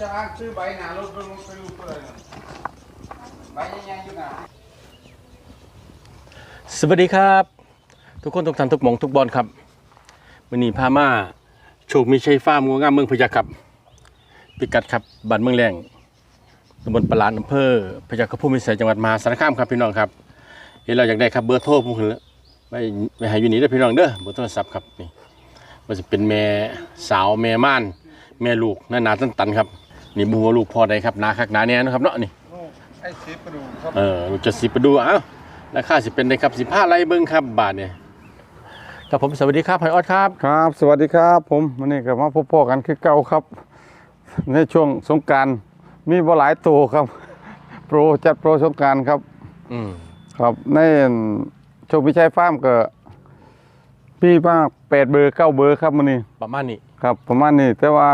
จะอ้างซื้อใบหนารถไปลงไปดูเพื่อนใบยังอยู่นะสวัสดีครับ ทุกคนทุกท่านทุกหมองทุกบอลครับวันนี้พามาโชคมีชัยฟ้ามงูงามเมืองพะยาครับพิกัดครับบ้านเมืองแรงตำบลปลานอำเภอพะยาคฆภูมิพิสัยจังหวัดมหาสารคามครับพี่น้องครับเดี๋ยวเราอยากได้ครับเบอร์โทรผมขึ้นแล้วไม่ไม่ให้อยู่นี่เด้อพี่น้องเด้อเบอร์โทรศัพท์ครับนี่มันจะเป็นแม่สาวแม่ม่าน แม่ลูกหน้าหนาตันตันครับ นี่บัวาลูกพ่อใดครับหนาคักหนาแน่นะครับเนาะนี่ลูกไอ้สีประดูครับเออลูกจะสิไปดูเอ้าราคาสิเป็นได้ครับสิบห้าไรเบิ้งครับบาทเนี่ยครับผมสวัสดีครับพอยออดครับครับ สวัสดีครับ ผมวันนี้ก็มาพบพ่อกันคือเก่าครับ ในช่วงสงกรารมีบ่หลายตัวครับ โปรจัดโปรสงกรารครับอืมครับในโชคพิชัยฟาร์มก็มีมากแปดเบอร์เก้าเบอร์ครับมันนี้ประมาณนี้ครับ ประมาณนี้แต่ว่า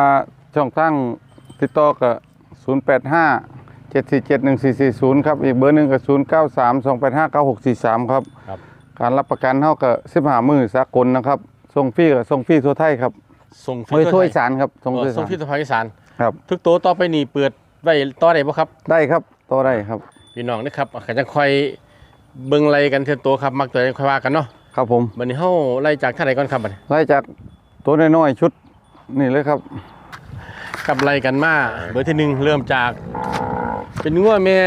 ช่องทาง ติดต่อก็ศูนย์แปดห้าเจ็ดสี่เจ็ดหนึ่งสี่สี่ศูนย์ครับ อีกเบอร์หนึ่งก็ศูนย์เก้าสามสองแปดห้าเก้าหกสี่สามครับ ครับ การรับประกันเท่ากับสิบห้ามือสากลนะครับส่งฟรีกับส่งฟรีทั่วไทยครับส่งเฮ้ยทั่วอีสานครับส่งเอทั่วออีส่งสาน ที่ทภาคอีสานครับ ทุกตัวต่อไปนี่เปิดไว้ต่อได้บ่ครับ ได้ครับต่อได้ครับ พี่น้องนะครับอาจจะค่อยเบิ่งไล่กันเทียตัวครับ มักตัวใดค่อยว่ากันเนาะครับผม บัดนี้เฮาไล่จากท่าไหนก่อนครับบัดนี้ไล่จากตัวน้อยๆชุดนี่เลยครับ กับไล่กันมาเบอร์ที่หนึ่งเริ่มจาก เป็นงัวแม่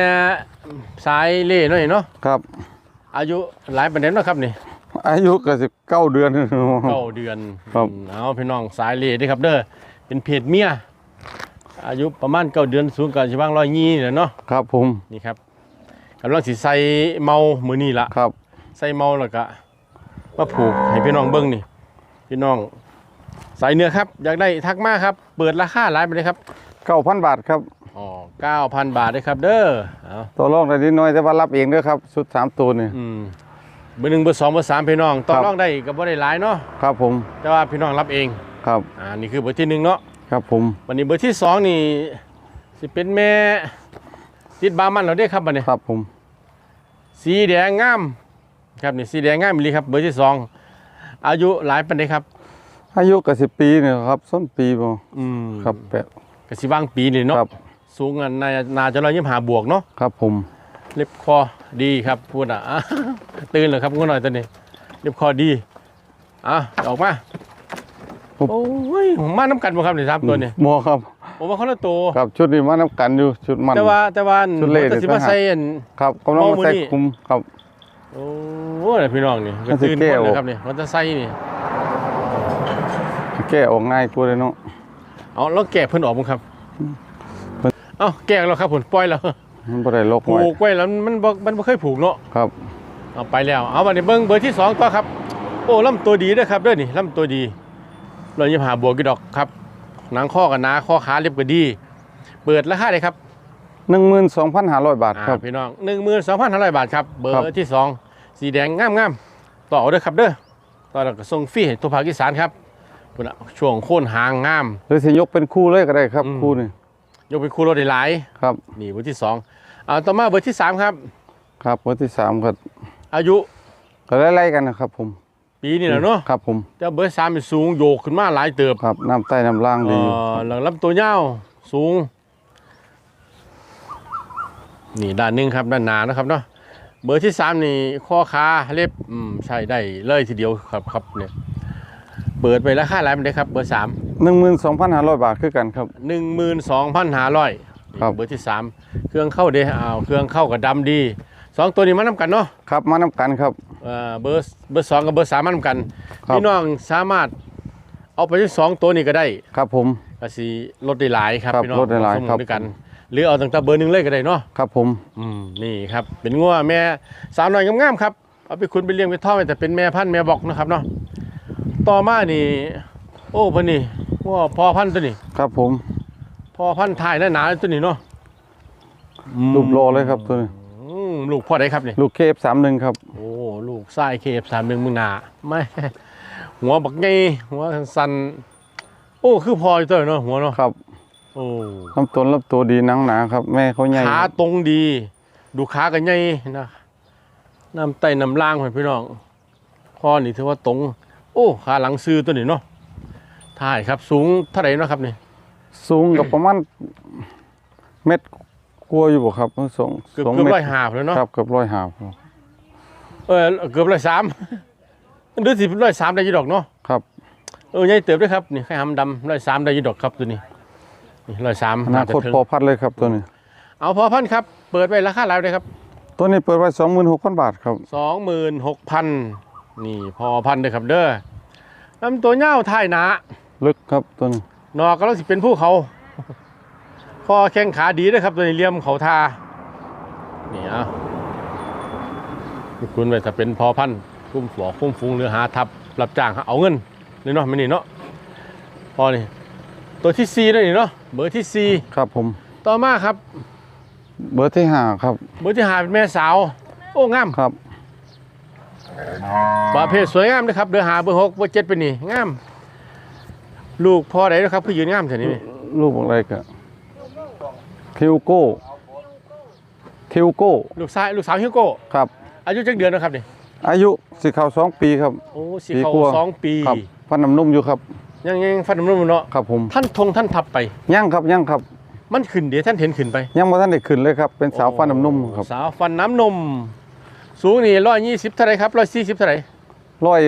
สายเล่หน่อยเนาะครับ อายุหลายปานใดเนาะครับนี่อายุก็สิบเก้าเดือนเก้าเดือนครับอืมเอาพี่น้องสายเลดด้วยครับ เด้อเป็นเพศเมียอายุประมาณเก้าเดือนสูงกันชิบ้างร้อยยี่นี่แหละเนาะครับผมนี่ครับกำลังสิใส่เมามือนี่ละครับใส่เมาแล้วก็มาผูกให้พี่น้องเบิ้งนี่ พี่น้อง สายเนื้อครับ อยากได้ทักมาครับ เปิดราคาหลายไปเลยครับเก้าพันบาทครับอ๋อเก้าพันบาทเลยครับ เด้อเอาตัวรองได้นิดหน้อยแต่ว่ารับเองด้วยครับชุดสามตัวนี่ อืมเบอร์หนึ่งเบอร์สองเบอร์สามพี่น้องต้องครับร้องได้กับว่าได้หลายเนาะครับผมแต่ว่าพี่น้องรับเองครับอ่านี่คือเบอร์ที่หนึ่งเนาะครับผมวันนี้เบอร์ที่สองนี่สิเป็นแม่ติดบามันเราได้ครับบันนี้ครับผมสีแดงงามครับนี่สีแดงงามอีหลีครับเบอร์ที่สองอายุหลายปันได้ครับ อายุก็สิบปีเนี่ยครับส้นปีบ่อืมครับแปดกสิบางปีนี่เนาะครับสูงอันนานาจะร้อยยี่สิบห้าบวกเนาะครับผมเล็บคอดีครับพูดอะอะ ตื่นเลยครับงูหน่อยตัวนี้เล็บคอดีอะออกมาโอ้ยมาน้ำกันบ่ครับนี่สามตัวนี่หมอครับผมว่าเขาละตัวครับชุดนี้มาน้ำกันอยู่ชุดมัน แต่ว่าแต่ว่าชุดเล่แต่สิมาใส่อัน ครับกำลังหมอมามื้อใส่นี้คุมครับ โอ้โหพี่น้องนี่มันสิตื่นแก้คนวเลยครับนี่มันจะใส่นี่ แก้ออกง่ายกว่าเลยเนาะเอาแล้วแกะเพิ่นออกมั้งครับเพิ่นเอ้าแกะแล้วครับผลปล่อยแล้วมันบ่ได้ลกผูไว้กไว้แล้วมันบ่มันบ่เคยผูกเนาะครับ เอาไปแล้วเอาบัดนี้เบิ่งเบอร์ที่สองต่อครับ โอ้ลำตัวดีเด้อครับเด้อนี่ลำตัวดีเรายังหาบวกกี่ดอกครับ หนังข้อกับหนาข้อขาเรียบก็ดี เปิดราคาเลยครับหนึ่งหมื่นสองพันห้าร้อยบาทครับอ่าพี่น้อง12,500บาทครับเบอครับ ร์ที่สองสีแดงงามๆต่อเอาเด้อครับเด้อต่อแล้วก็ส่งฟรีให้ตัวภาคอีสานครับ พุ่นน่ะช่วงโค่นหางงาม หรือสิยกเป็นคู่เลยก็ได้ครับ อืม คู่นี่ยกเป็นคู่รถได้หลายครับนี่เบอร์ที่สองเอาต่อมาเบอร์ที่สามครับ ครับเบอร์ที่สามครับอายุก็ไล่ๆกันนะครับผมปีนี่แหละเนาะครับผมแต่เบอร์สามนี่สูงโยกขึ้นมาหลายเติบ ครับน้ำใต้น้ำล่างเอ่ดีอยู่อหลังลำตัวยาวสูง นี่ด้านหนึงครับด้านหนานะครับเนาะเบอร์ที่สามนี่ข้อขาเล็บอืมใช่ได้เลยทีเดียวครับครับเนี่ย เปิดไปราคาอะไรมันได้ครับเบอร์สามหนึ่งหมื่นสองพันห้าร้อยบาทคือกันครับหนึ่งหมื่นสองพันห้าร้อยครับเบอร์ที่สามเครื่องเข้าเด้อ้าวเครื่องเข้ากับดำดีสองตัวนี้มานํกันเนาะครับมาน้ำกันครับเอ่อเบอร์เบอร์สองกับเบอร์สามมานํกันครับพี่น้องสามารถเอาไปที่สองตัวนี้ก็ได้ ครับผมก็สิลดได้หลายครับครับพี่น้องลดได้หลายสมครับด้วยกัน หรือเอาตั้งแต่เบอร์หนึ่งเลยก็ได้เนาะครับผมอืมนี่ครับเป็นงัวแม่สาวน้อยงามๆครับเอาไปคุณไปเลี้ยงไปท่อดแต่เป็นแม่พันธุ์แม่บอกนะครับเนาะ ต่อมานี่ โอ้เพิ่นนี่งัวพ่อพันธุ์ตัวนี้ครับผมพ่อพันธุ์ถ่ายหนาๆตัวนี้เนาะอืมรูปโลเลยครับตัวนี้อืมลูกพ่อได้ครับนี่ ลูกเคฟสามหนึ่งครับ โอ้ลูกไส้เคฟสามหนึ่งมึงหนาไม่ หัวบักไงหัวสันๆโอ้คือพออยู่ตัวเนาะหัวเนาะครับโอ้ลำต้นลำตัวดีหนังหนาครับ แม่เขาใหญ่ ขาตรงดี ดูขากันใหญ่นะน้ำไตน้ำล่างพี่น้องคอนี่ถือว่าตรง โอ้ขาหลังซื้อตัวนี้เนาะถ่ายครับสูงเท่าไหร่เนาะครับนี่สูงกับประมาณเม็ดกลัวาอยู่บ่ครับสองเกือบสองเกือบเม็ดร้อยหาบแล้วเนาะครับเกือบร้อยหาบเออเกือบร้อยสามหรือสิร้อยสามได้อยี่ดอกเนาะครับเออใหญ่เติบด้วยครับนี่ไข่หำดำร้อยสามได้อยี่ดอกครับตัวนี้นี่ร้อยสามอนาคตพอพัดเลยครับตัวนี้ เอาพอพันครับ เปิดไว้ราคาแล้วเลยครับ ตัวนี้เปิดไว้สองหมื่นหกพันบาทครับสองหมื่นหกพัน นี่พอพันเลยครับเด้อลำตัวเง่าท่ายหนา ลึกครับตัวนี้นอกก็ต้องสิเป็นผู้เขา คอแข้งขาดีด้วยครับ ตัวนี้เลี่ยมเขาทา นี่เอาคุณไปถ้าเป็นพอพันธุ์คุ้มฝัวคุ้มฟุงหรือหาทับรับจ้างเอาเงินเลยเนาะไม่นี่เนาะ พอนี่ ตัวที่สี่นั่นนี่เนาะ เบอร์ที่สี่ครับผม ต่อมาครับ เบอร์ที่ห้าครับ เบอร์ที่หาเป็นแม่สาว โอ้งาม ครับ ประเภทสวยงามนะครับเดือหาเบอร์หกเบอร์เจ็ดเป็นนี่งาม ลูกพ่อไหนนะครับคือยืนงามเท่านี้รูปอะไรกันคิวโก้คิวโก้ลูกชายลูกสาวฮิวโก้ครับ อายุจักเดือนนะครับนี่อายุสิเข้าสองปีครับโอ้สิปีเขากว่าสองปีครับฟันน้ำนุ่มอยู่ครับ ยังยังฟันน้ำนมเนาะครับผมท่านทงท่านทับไปย่างครับย่างครับ มันขึ้นเดี๋ยวท่านเห็นขึ้นไป ยังบ่ทันได้ขึ้นเลยครับเป็นสาวฟันน้ำนุ่มครับสาวฟันน้ำนม สูงนี่ร้อยยี่สิบเท่าไหรครับร้อยสี่สิบเท่าไหรร้อย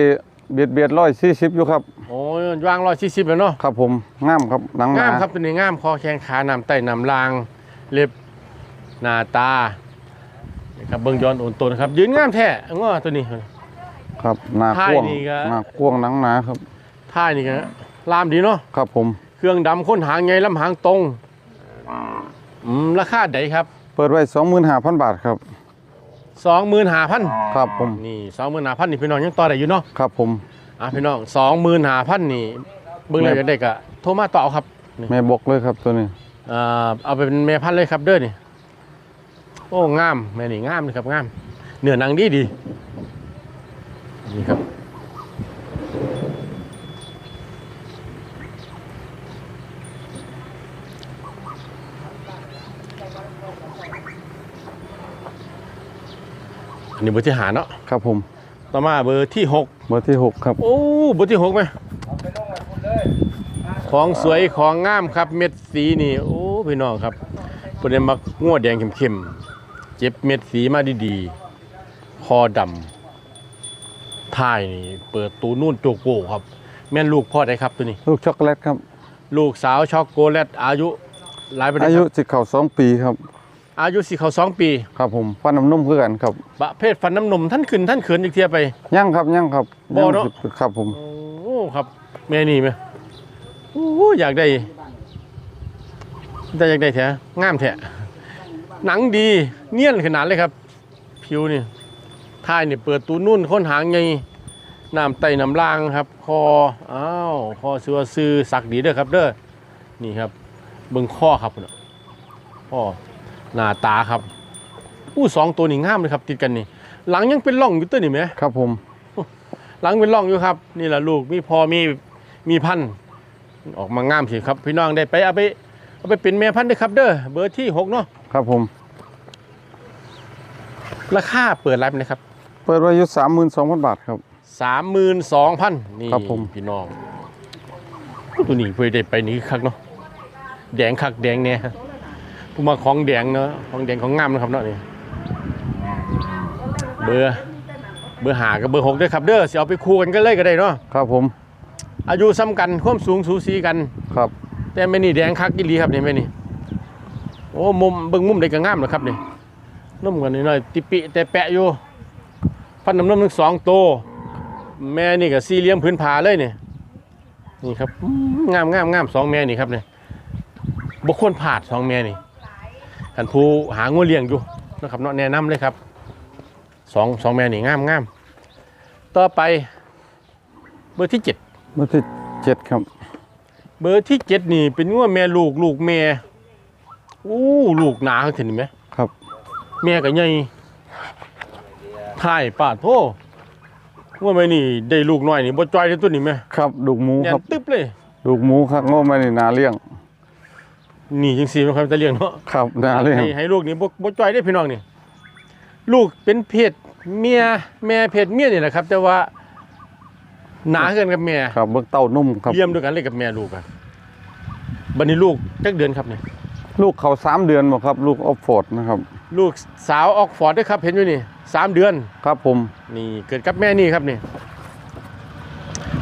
เบียดเบียดร้อยสี่สิบอยู่ครับโอ้ยว่างร้อยสี่สิบแล้วเนาะครับผมงามครับหนังหงามนาครับตัวนี้งามคอแข้งขานำไต้นำลางเล็บหน้าตานี่ครับเบิ่งย้อนโอนตัวนะครับยืนงามแท้ง้อตัวนี้ครับหนาท้ายกว้างนี่ก็หนากว้างหนังหนาครับท่ายนี่ก็ลามดีเนาะครับผม เครื่องดำค้นหางไงลำหางตรงอืมราคาใดครับ เปิดไว้สองหมื่นห้าพันบาทครับ สองหมื่นห้าพันครับผมนี่สองหมื่นห้าพันนี่พี่น้องยังต่อได้อยู่เนาะครับผมอะพี่น้องสองหมื่นห้าพันนี่เบิ่งเลยเด็กๆอะโทรมาต่อเอาครับแม่บกเลยครับตัวนี้อ่าเอาไปเป็นแม่พันธุ์เลยครับเด้อนี่โอ้งามแม่นี่งามเลยครับงามเนื้อหนังดีดีนี่ครับ อันนี้เบอร์ที่หาเนาะครับผม ต่อมาเบอร์ที่หกเบอร์ที่หกครับ โอ้เบอร์ที่หกไหมของสวยของงามครับ เม็ดสีนี่ โอ้พี่น้องครับประเด็นมักงวดแดงเข้มๆเจ็บเม็ดสีมาดีๆ คอดำท้ายนี่ เปิดตูนู่นโจโก้ครับ แม่นลูกพ่อได้ครับตัวนี้ ลูกช็อกโกแลตครับ ลูกสาวช็อกโกแลตอายุหลายปีอายุสิเข้าสองปีครับ อายุสี่เขาสองปีครับผมฟันน้ำนุ่มคือกันครับประเภทฟันน้ำนมท่านขึ้นท่านเขินอีกเทียไป ย่างครับย่างครับบ่เนอะ ย่งสิครับผมโอ้ครับแม่นี่ไหมโอ้อยากได้ได้อยากได้แท้งามแท้หนังดีเนียนขนาดเลยครับ ผิวนี่ท้ายนี่เปิดตูนุ่นค้นหางไงน้ำไตน้ำล่างครับ คออ้าวคอซื้อซื้อสักดีเด้อครับเด้อนี่ครับเบิ่งข้อครับพุ่นน่ะข้อ หน้าตาครับอู้สองตัวนี่งามเลยครับ ติดกันนี่ หลังยังเป็นร่องอยู่ตัวนี่ไหมครับผม หลังเป็นร่องอยู่ครับ นี่แหละลูกมีพอมีมีพันธุ์ออกมางามสิครับ พี่น้องได้ไปเอาไปเอาไปเป็นแม่พันธุ์ด้วยครับ เด้อเบอร์ที่หกเนาะครับผม ราคาเปิดรับนะครับ เปิดไว้อายุสามหมื่นสองพันบาทครับสามหมื่นสองพันนี่ครับผม พี่น้องตัวนี้เพื่อได้ไปนี่คักเนาะแดงคักแดงเนี่ย ผู้มาของแดงเนาะของแดงของงามนะครับเนาะนี่เบอร์เบอร์หากับเบอร์หกด้วยครับเด้อสิเอาไปคู่กันก็เลยก็ได้เนาะครับผม อายุซ้ำกันความสูงสูสีกัน ครับ แต่ไม่นี่แดงคักกิลีครับนี่แม่นี่โอ้มุมเบิ่งมุมได้ก็งามนะครับนี่นุ่มกันนิดหน่อยติปิแต่แปะอยู่ฟันน้ำนมทั้งสองโตวแม่นี่ก็สี่เหลี่ยมพื้นผาเลยนี่นี่ครับอืมงามงามงามสองแม่นี่ครับนี่บุคคลผาดสองแม่นี่ ท่านผู้หางูเลี้ยงอยู่นะครับเนาะแนะนำเลยครับสองสองแม่นี่งามงามต่อไปเบอร์ที่เจ็ดเบอร์ที่เจ็ดครับ เบอร์ที่เจ็ดนี่เป็นว่าแม่ลูกลูกแม่อู้ลูกหนาเห็นไหมครับ แม่ก็ใหญ่ถ่ายปาดโทว่าแม่นี่ได้ลูกน้อยนี่บ่จอยในตัวนี้ไหมครับดูกหมูยัคนรับตึ๊บเลยดูกหมูครับโง่ไม่ได้นาเลี้ยง นี่จังซี่มันครับจะเลี้ยงเนาะครับนาเลี้ยงให้ให้ลูกนี่บ่บ่จอยได้พี่น้องนี่ ลูกเป็นเพศเมียแม่เพศเมียนี่แหละครับ แต่ว่าหนาเกินกับแม่ครับเบิกเต้านุ่มครับเยี่ยมด้วยกันเลยกับแม่ลูกอะบันนี้ลูกจักเดือนครับเนี่ยลูกเขาสามเดือนหมดครับ ลูกออฟฟอร์ดนะครับ ลูกสาวออกฟอร์ดด้วยครับ เห็นอยู่นี่สามเดือนครับผมนี่เกิดกับแม่นี่ครับนี่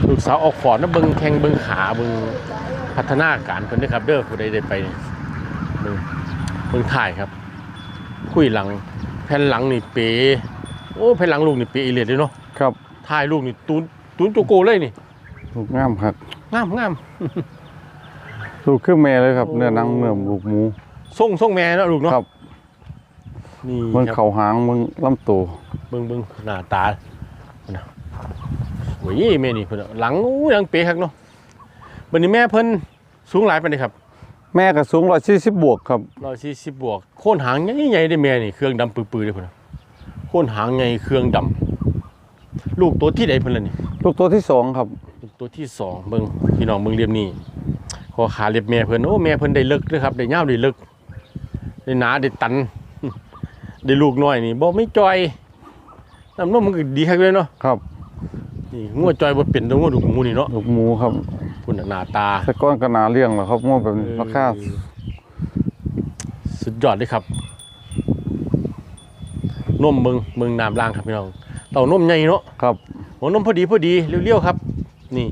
ลูกสาวออกฟอร์ดนะเบิงแข้งเบิงขาเบิง พัฒนาการคนนี้ครับ เด้อผู้ใดได้ไปนี่เบิงเบิงถ่ายครับ คุยหลัง แผ่นหลังนี่เป๋โอ้แผ่นหลังลูกนี่เป๋อีเลียดเลยเนาะครับถ่ายลูกนี่ตูนตูนโจโกเลยนี่ลูกงามครับงามงามลูกครึ่งแม่เลยครับโอ้เนื้อหนังเนื้อลูกหมูส่งส่งแม่เนาะลูกเนาะครับนี่เมืองครับเขาหางเมืองลำตัวเบิ่งเบิ่งหน้าตาพุ่นนะโอ้ยแม่นี่เพิ่นน่ะหลังอู้หลังเป๊ะคักเนาะ บัดนี้แม่เพิ่นสูงหลายปานใดครับแม่ก็สูงร้อยสี่สิบบวกครับ140บวกโค่นหางใหญ่ๆได้แม่นี่เครื่องดำปื้อๆเลยพุ่นน่ะโค่นหางใหญ่เครื่องดำลูกตัวที่ใดเพิ่นล่ะนี่ลูกตัวที่สองครับ ลูกตัวที่สองเบิ่งพี่น้องเบิ่งเรียมนี่คอขาเรียบแม่เพิ่นโอ้แม่เพิ่นได้เลิกเด้อครับได้ยาวได้เลิกได้หนาได้ตันได้ลูกน้อยนี่บ่ไม่จอยน้ำนมมันก็ดีคักเลยเนาะครับนี่งัวจอยบ่เป็นตัวงัวดุกหมูนี่เนาะลูกหมูครับ คุณน่ะหน้าตา แต่ก้อนกระนาเลี้ยงเหรอครับมั่วแบบนี้ราคาเออสุดยอดเลยครับนมเมืองเมืองน้ำล่างครับพี่น้องเต่านมใหญ่เนาะครับหัวนมพอดีพอดีเรียวๆครับ นี่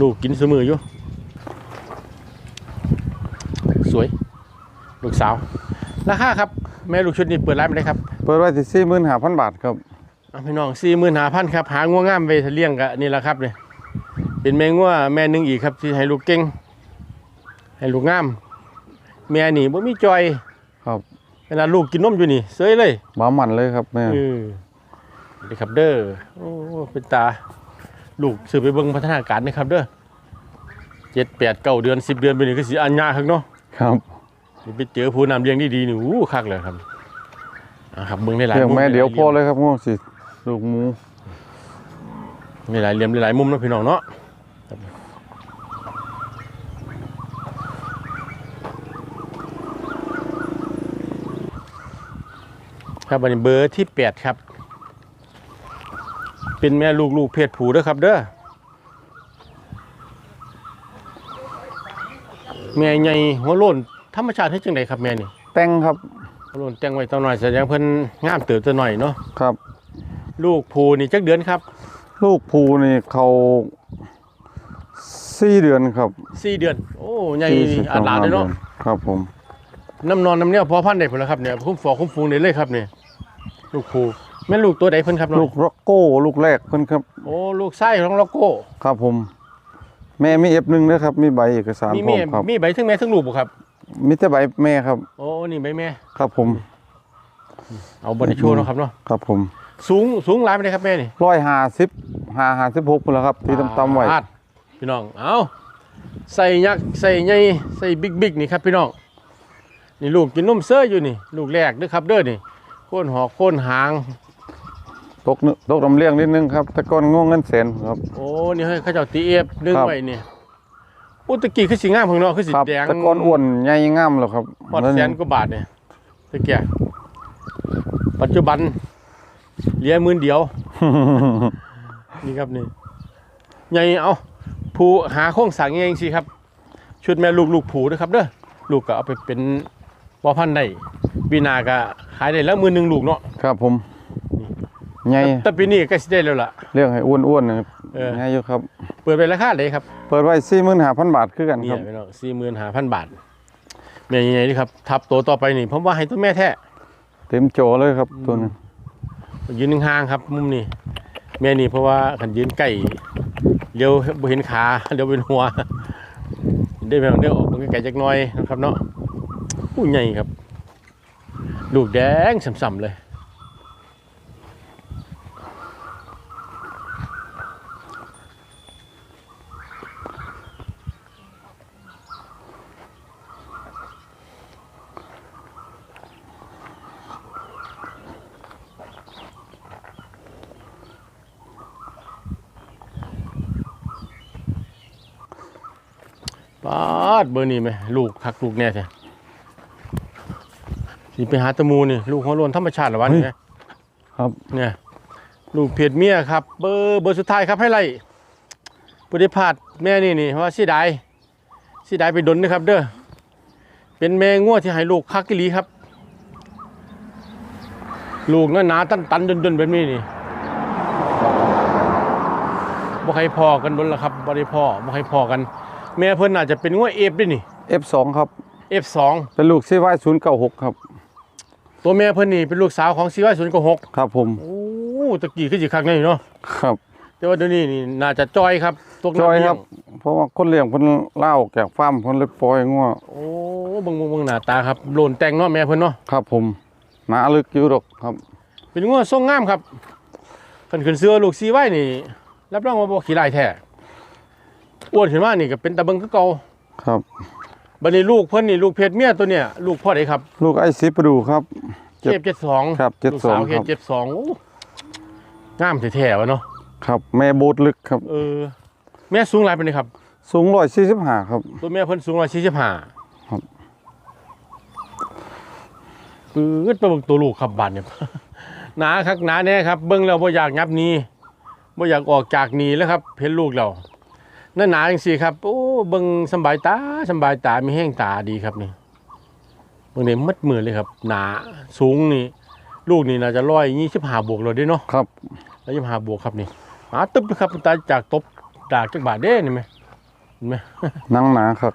ลูกกินเสมออยู่สวย ลูกสาว ราคาครับ แม่ลูกชุดนี้เปิดร้านไปเลยครับ เปิดไว้ที่สี่หมื่นห้าพันบาทครับอะพี่น้องสี่หมื่นหาพันครับ หางัวงามไปเลี้ยงกะนี่แหละครับเนี่ย เป็นแม่งัวแม่หนึงอีกครับที่ให้ลูกเก่งให้ลูกงาม แม่นี่บ่มีจอยครับเวลาลูกกินนมอยู่นี่เสยเลยบ้ามันเลยครับแม่เออดีครับเด้อโอ้เป็นตา ลูกสืบไปเบิ่งพัฒนาการนะครับเด้อเจ็ดแปดเก้าเดือนสิบเดือนไปนี่ก็สิอัญญาครับเนาะครับนี่ไปเจอผู้นำเลี้ยงดีๆนี่อู้คักเลยครับอะครับเบิ่งได้หลายเลี้ยงมุมแม่เดี๋ยวหพอลาเลยครับง่วงสิลูกหมูมีหลายเหลี่ยมหลายมุมเนาะพี่น้องเนาะ ครับอันนี้เบอร์ที่แปดครับ เป็นแม่ลูกลูกเพศผู้เด้อครับเด้อแม่ใหญ่หัวโล้นธรรมชาติให้จังไดครับแม่นี่แต่งครับหัวโล้นแต่งไว้ตัวหน่อยแสดงเพิ่นงามเติบตัวหน่อยเนาะครับ ลูกผูนี่จักเดือนครับ ลูกภูนี่เขาสี่เดือนครับสี่เดือน โอ้ใหญ่สี่สิบอาดลาดเลยเนาะดือครับผม น้ำนอนน้ำเนี่ยพอพันธุ์ได้ผลแล้วครับเนี่ยคุ้มฟอคุ้มฟูงได้เลยครับเนี่ยลูกผูแม่ลูกตัวใดเพิ่นครับน้องลูกร็อกโก้ลูกแรกเพิ่นครับ โอ้ลูกไส้ของล็อกโก้ครับผม แม่มีเอฟหนึ่งนะครับ มีใบเอกสารมีพร้อแม่มครับมีใบทั้งแม่ทั้งลูกบ่ครับมีแต่ใบแม่ครับ โอ้นี่ใบแม่ ครับผม เอาบริโชว์เนาะครับเนาะครับผมสูงสูงหลายไปเลยครับแม่นี่ร้อยห้าสิบห้าห้าสิบหกพุ่นแล้วครับ ที่ต่ำๆไว้ปาดพี่น้องเอาใส่ยักษ์ใส่ใหญ่ใส่บิ๊กบิ๊กนี่ครับพี่น้อง นี่ลูกกินนมเสื้ออยู่นี่ ลูกแรกเด้อครับเด้อนี่โค่นหอกโค่นหาง ตกนึตกลำเลียงนิดนึงครับแต่ก้อนง่วงเงินแสนครับ โอ้นี่ให้เขาเจ้าตีเอฟดึงครับ ไว้นี่อุตะกี้คือสีงามของเนาะคือสีครับแดงแต่ก้อนอ้วนใหญ่งามแล้วครับพอดแสนกว่าบาทเนี่ยตะเกียปัจจุบันเหลือหมื่นเดียว นี่ครับนี่ใหญ่เอาผูหาโครงสร้างเองสิครับ ชุดแม่ลูกลูกผูนะครับเด้อลูกก็เอาไปเป็น ว่าพันธุ์ได้ปีหนาก็ขายได้แล้วมือหนึ่งลูกเนาะครับผมใหญ่แต่ปีนี้ก็สิได้แล้วล่ะ เรื่องให้อ้วนๆนะครับเออใหญ่อยู่ครับ เปิดไปราคาเลยครับเปิดไว้สี่หมื่นห้าพันบาทคือกันนี่ครับพี่น้องสี่หมื่นห้าพันบาทแม่ใหญ่ๆนี่ครับทับตัวต่อไปนี่ผมว่าให้ตัวแม่แท้เต็มโจเลยครับตัวนี้ยืนห่างๆครับมุมนี้แม่นี่เพราะว่าขันยืนใกล้เลี้ยวบ่เห็นขาเลี้ยวเป็นหัวได้แม่งเลี้ยวออกมันไกลๆจักหน้อยนะครับเนาะ อู้ใหญ่ครับ ลูกแดงส่ำๆเลย ปาดเบอร์นี่ไหมลูกคักลูกแน่ใช่ สิไปหาตะมูนี่ลูกหัวโลนธรรมชาติเหรอวะนี่ไงครับเนี่ยลูกเพจเมียครับ เบอร์เบอร์สุดท้ายครับให้ไล่ผู้ได้พลาดแม่นี่นี่ว่าเสียดายสิได้ไปดนนะครับ เด้อเป็นแม่งัวที่ให้ลูกคักกิลีครับ ลูกหนาๆตันๆดนๆแบบนี้นี่บ่ให้พอกันบนละครับบ่ได้พอบ่ให้พอกัน แม่เพิ่นน่าจะเป็นงัวเอฟด้วยนี่ F2 ครับ F2 เป็นลูก CY096 ครับ ตัวแม่เพิ่นนี่เป็นลูกสาวของซีไวศูนย์กหกครับผม โอ้ตะกี้คือสิคักแน่อยู่เนาะครับแต่ว่าเดี๋ยวนี้นี่น่าจะจอยครับตัวจอยครับเพราะว่าคนเลี้ยงเพิ่นล่าออกจากฟาร์มเพิ่นเลยปล่อยงัวโอ้เบิ่งเบิ่งเบิ่งหน้าตาครับโลนแต่งเนาะแม่เพิ่นเนาะครับผมหนาลึกอยู่ดอกครับ เป็นงัวทรงงามครับคันขึ้นเสื้อลูกซีไว้นี่รับรองว่าบ่ขี้ลายแท้อ้วนขึ้นมานี่ก็เป็นตะเบิงคือเก่าครับ บัดนี้ลูกเพิ่นนี่ลูกเพศเมียตัวเนี้ยลูกพ่อใดครับลูกไอซิปดูครับ เจ็บเจ็ดสองครับลูกสาว72เคครับ เจ็ดสองโอ้งามแท้ๆวะเนาะครับ แม่โบดลึกครับ เออแม่สูงหลายปานใดครับ สูง145ครับ ตัวแม่เพิ่นสูงร้อยสี่สิบห้าครับ ปื๊ดไปเบิ่งตัวลูกครับบาดเนี่ย หนาคักหนาแน่ครับ เบิ่งแล้วบ่อยากงับหนี้บ่อยากออกจากหนี้แล้วครับ เห็นลูกเรานั่นหนาจังซี่ครับโอ้เบิ่งสำบายตาสำบายตามีแห้งตาดีครับนี่เบิ่งนี่มัดมือเลยครับ หนาสูงนี่ ลูกนี่น่าจะร้อยยี่สิบห้าบวกเลยเด้เนาะครับร้อยยี่สิบห้าบวกครับนี่หนาตึ๊บเลยครับตาจากตบดากจากบาดเด้นี่ไหมเห็นไหมหนังหนาครับ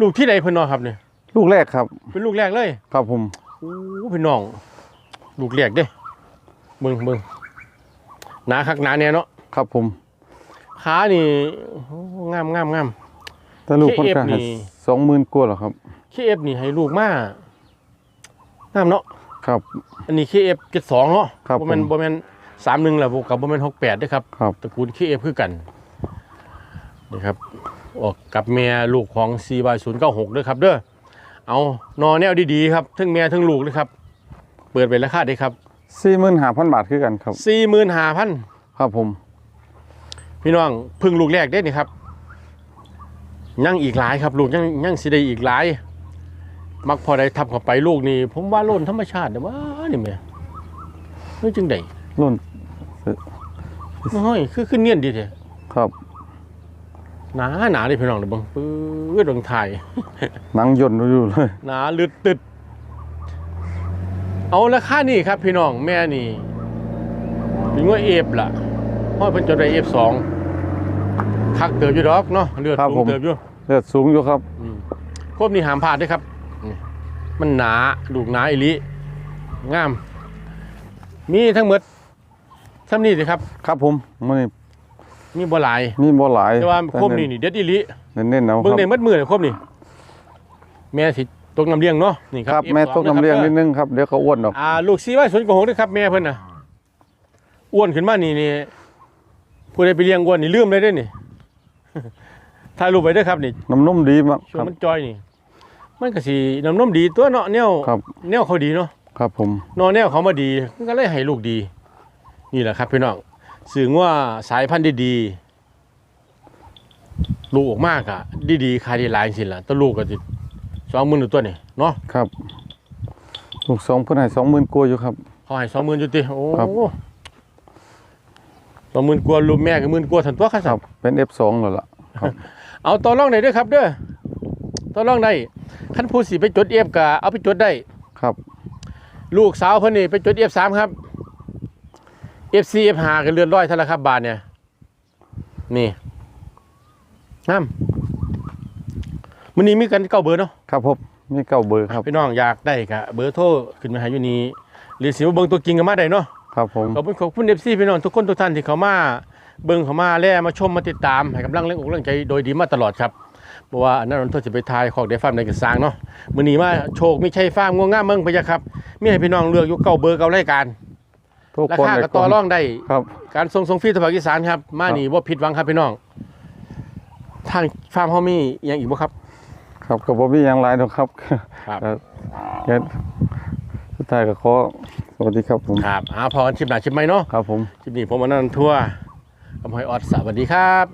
ลูกที่ใดเพิ่นเนาะครับนี่ลูกแรกครับ เป็นลูกแรกเลยครับผมโอ้พี่น้อง ลูกเรียกเด้เบิ่งเบิ่งหนาคักหนาเนี่ยเนาะครับผม ขานี่โอ้งามงามงามแต่ลูกเพิ่นก็ KF ให้นี่ สองหมื่นกว่าแล้วครับ เคเอฟนี่ให้ลูกมากงามเนาะ ครับ อันนี้เคเอฟเจ็ดสองเนาะครับบ่แม่นผมบ่แม่นสามหนึ่งแหละบวกกับบ่แม่นหกแปดด้วยครับ ครับ ตระกูลเคเอฟคือกันนี่ครับ ออกกับแม่ลูกของ c y 0 9 6ด้วยครับ เด้อเอานอแนวดีๆครับทั้งแม่ทั้งลูกเลยครับ เปิดไปราคาได้ครับสี่หมื่นห้าพันบาทคือกันครับ สี่หมื่นห้าพันครับผม พี่น้องเพึ่งลูกแรกได้นี่ครับยังอีกหลายครับลูกยังยังสิได้อีกหลาย มักพอได้ทับเข้าไปลูกนี่ผมว่าโล่นธรรมชาติเด้อว่านี่แม่นี่จึงได้รุ่นน้อยคือขึ้นเนียนดีแท้ครับหนาหนาเลยพี่น้องเด้อเบังปื้อดวงไทยหนังยนต์อยู่เลยหนาลึดตึด เอาราคานี่ครับพี่น้องแม่นี่เป็นว่าเอฟล่ะ เพราะเพิ่นจดได้เอฟสองคักเติบอยู่ดอกเนาะเลือดสูงเติบอยู่เลือดสูงอยู่ครับ อืมครบนี่หามพลาดด้วยครับนี่มันหนาลูกหนาอีหลิงาม มีทั้งหมดซ้ำนี่สิครับ ครับผมมันมีบ่หลาย มีบ่หลายแต่ว่าครบนี่นี่เด็ดอีหลิเน้นๆเอาคเบิ่งรับได้หมัดมือเลยครบนี่แม่สิตกน้ำเลี้ยงเนาะนี่คครัรับบแม่ F2 ต้องน้ำเลี้ยงนิดนึงครับเดี๋ยวเขาอ้วนออก อ่าลูกซีไว้สวนโกหกด้วยครับแม่เพิ่นน่ะอ้วนขึ้นมานี่นี่ ผู้ใดไปเลี้ยงอ้วนนี่ลืมเลยเด้อนี่ ถ่ายรูปไว้เด้อครับนี่น้ำนุ่มดีมากช่วคงรับ มันจอยนี่ มันก็สิน้ำนมดีตัวเนาะแนวครับ แนวเขาดีเนาะครับผม นอนแนวเขามาดีมันก็เลยให้ลูกดี นี่แหละครับพี่น้องสื่อว่าสายพันธุ์ดีๆลูกออกมากอะดีๆขายดีหลายสิละแตัวลูกก็ติสองหมื่นตัวนี่เนาะ ครับ ลูกสองเพิ่นให้สองหมื่นกว่าอยู่ครับ เขาให้สองหมื่นจุติโอ้ครับ สองหมื่นกว่าลูกแม่ก็หมื่นกว่าทันตัวครับครับ เป็น F2 แล้วล่ะ เอาต่อรองได้ด้วยครับเด้อต่อรองได้ขั้นผู้สีไปจดเอฟกะเอาไปจดได้ ครับ ลูกสาวเพิ่นนี่ไปจดเอฟสามครับเอฟซีเอฟหากันเลือนร้อยเท่าไหรครับบาทเนี่ยนี่น้ำมันนี้มีกันเก้าเบอร์เนาะครับผมมีเก้าเบอร์ครับ พี่น้องอยากได้กะเบอร์โทรขึ้นมาหาอยู่นี้หรือสิว่าเบิ่งตัวจริงกันมาได้เนาะ ครับผมขอบคุณขอบคุณเอฟซีพี่น้องทุกคนทุกท่านที่เขามาเบิ่งเขามาแล่มาชมมาติดตามให้กำลังเร่งอกเร่งใจโดยดีมาตลอดครับเพราะว่าอันนั้นเราโทษจะไปทายของได้ฟาร์มในกระสร้างเนาะมื้อนี้มาโชคไม่ใช่ฟาร์มง่วงง่ามเมืองพะยะครับมีให้พี่น้องเลือกอยู่เก้าเบอร์เก้ารายการทุกราคนคาเลยก็ต่อรองได้ครับ การส่งส่งฟรีทางภาคอีสานครับมานี่ว่าผิดหวังครับพี่น้องทางฟาร์มเฮามีอยังอีกบ่ครับ ครับกับผมมีอย่างไรนะครับครับครับงั้น สุดท้ายก็ขอสวัสดีครับผม ครับอ่าพอชิมหนาชิมไหมเนาะครับผม ชิมนี้ผมมานั่นทั่วอำเภอออดสวัสดีครับ